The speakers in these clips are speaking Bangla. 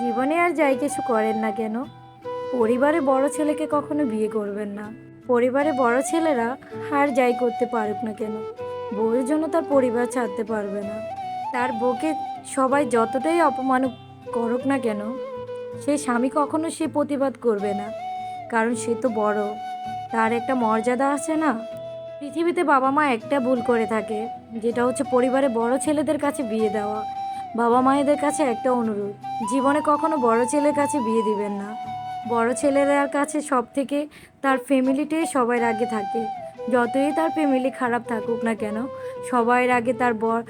জীবনে আর যাই কিছু করেন না কেন? পরিবারে বড় ছেলেকে কখনো বিয়ে করবেন না। পরিবারে বড় ছেলেরা আর যাই করতে পারুক না কেন? বউয়ের জন্য তার পরিবার ছাড়তে পারবে না। তার বউকে সবাই যতটাই অপমান করুক না কেন সেই স্বামী কখনো সে প্রতিবাদ করবে না। কারণ সে তো বড়। তার একটা মর্যাদা আছে না? পৃথিবীতে বাবা মা একটা ভুল করে থাকে, যেটা হচ্ছে পরিবারে বড় ছেলেদের কাছে বিয়ে দেওয়া। বাবা মায়েদের কাছে একটা অনুরোধ। জীবনে কখনো বড় ছেলের কাছে বিয়ে দিবেন না। বড় ছেলেরার কাছে সব থেকে তার ফ্যামিলিটাই সবার আগে থাকে। যতই তার ফ্যামিলি খারাপ থাকুক না কেন সবার আগে তার বর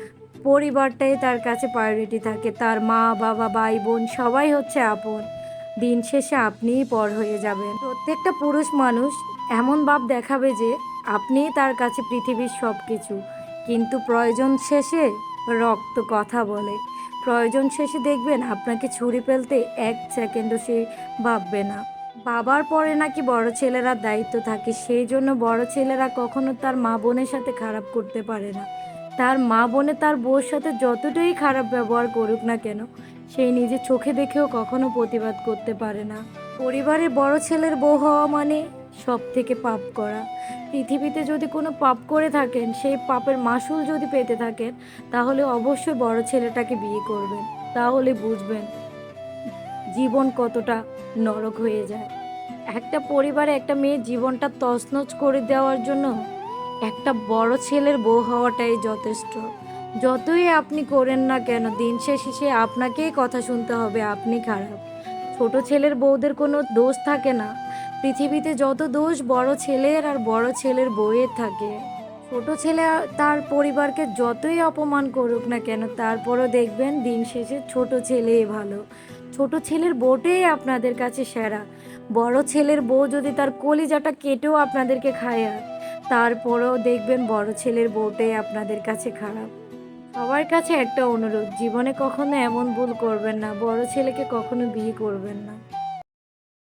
পরিবারটাই তার কাছে প্রায়োরিটি থাকে। তার মা, বাবা, ভাই, বোন, সবাই হচ্ছে আপন। দিন শেষে আপনিই পর হয়ে যাবেন। প্রত্যেকটা পুরুষ মানুষ এমন ভাব দেখাবে যে, আপনিই তার কাছে পৃথিবীর সব কিছু কিন্তু প্রয়োজন শেষে রক্ত কথা বলে। প্রয়োজন শেষে দেখবেন আপনাকে ছুরি ফেলতে এক সেকেন্ডও সে ভাববে না। বাবার পরে নাকি বড় ছেলেরা দায়িত্ব থাকে, সেই জন্য বড় ছেলেরা কখনো তার মা বোনের সাথে খারাপ করতে পারে না। তার মা বোনে তার বউর সাথে যতটাই খারাপ ব্যবহার করুক না কেন সেই নিজে চোখে দেখেও কখনো প্রতিবাদ করতে পারে না। পরিবারের বড় ছেলের বউ হওয়া মানে সব থেকে পাপ করা। পৃথিবীতে যদি কোনো পাপ করে থাকেন, সেই পাপের মাসুল যদি পেতে থাকেন, তাহলে অবশ্যই বড় ছেলেটাকে বিয়ে করবেন। তাহলে বুঝবেন জীবন কতটা নরক হয়ে যায়। একটা পরিবারে একটা মেয়ের জীবনটা তছনছ করে দেওয়ার জন্য একটা বড় ছেলের বউ হওয়াটাই যথেষ্ট। যতই আপনি করেন না কেন, দিন শেষে সে আপনাকেই কথা শুনতে হবে, আপনি খারাপ। ছোট ছেলের বউদের কোনো দোষ থাকে না। পৃথিবীতে যত দোষ বড় ছেলের আর বড় ছেলের বউয়ের থাকে। ছোট ছেলে তার পরিবারকে যতই অপমান করুক না কেন, তারপরও দেখবেন দিন শেষে ছোট ছেলেই ভালো। ছোট ছেলের বউটাই আপনাদের কাছে সেরা। বড় ছেলের বউ যদি তার কলিজাটা কেটেও আপনাদেরকে খায়, তারপরেও দেখবেন বড় ছেলের বউটাই আপনাদের কাছে খারাপ। সবার কাছে একটা অনুরোধ, জীবনে কখনো এমন ভুল করবেন না, বড় ছেলেকে কখনো বিয়ে করবেন না।